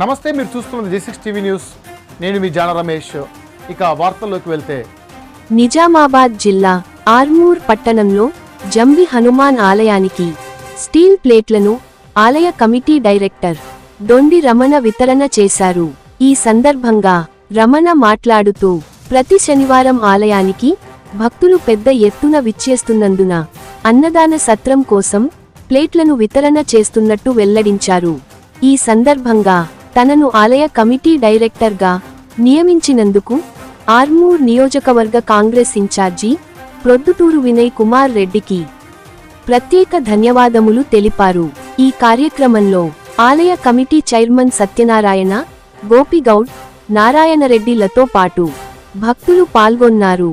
నమస్తే మీరు చూస్తున్నది జీ సిక్స్ టీవీ న్యూస్. నేను మీ జాన రమేష్. ఇక వార్తల్లోకి వెళ్తే. నిజామాబాద్ జిల్లా ఆర్మూర్ పట్టణంలో జంబి హనుమాన్ ఆలయానికి స్టీల్ ప్లేట్లను ఆలయ కమిటీ డైరెక్టర్ డొండి రమణ వితరణ చేశారు. ఈ సందర్భంగా రమణ మాట్లాడుతూ ప్రతి శనివారం ఆలయానికి భక్తులు పెద్ద ఎత్తున విచ్చేస్తున్నందున అన్నదాన సత్రం కోసం ప్లేట్లను వితరణ చేస్తున్నట్టు వెల్లడించారు. ఈ సందర్భంగా తనను ఆలయ కమిటీ డైరెక్టర్గా నియమించినందుకు ఆర్మూర్ నియోజకవర్గ కాంగ్రెస్ ఇన్ఛార్జి ప్రొద్దుటూరు వినయ్ కుమార్ రెడ్డికి ప్రత్యేక ధన్యవాదములు తెలిపారు. ఈ కార్యక్రమంలో ఆలయ కమిటీ చైర్మన్ సత్యనారాయణ గోపిగౌడ్ నారాయణరెడ్డిలతో పాటు భక్తులు పాల్గొన్నారు.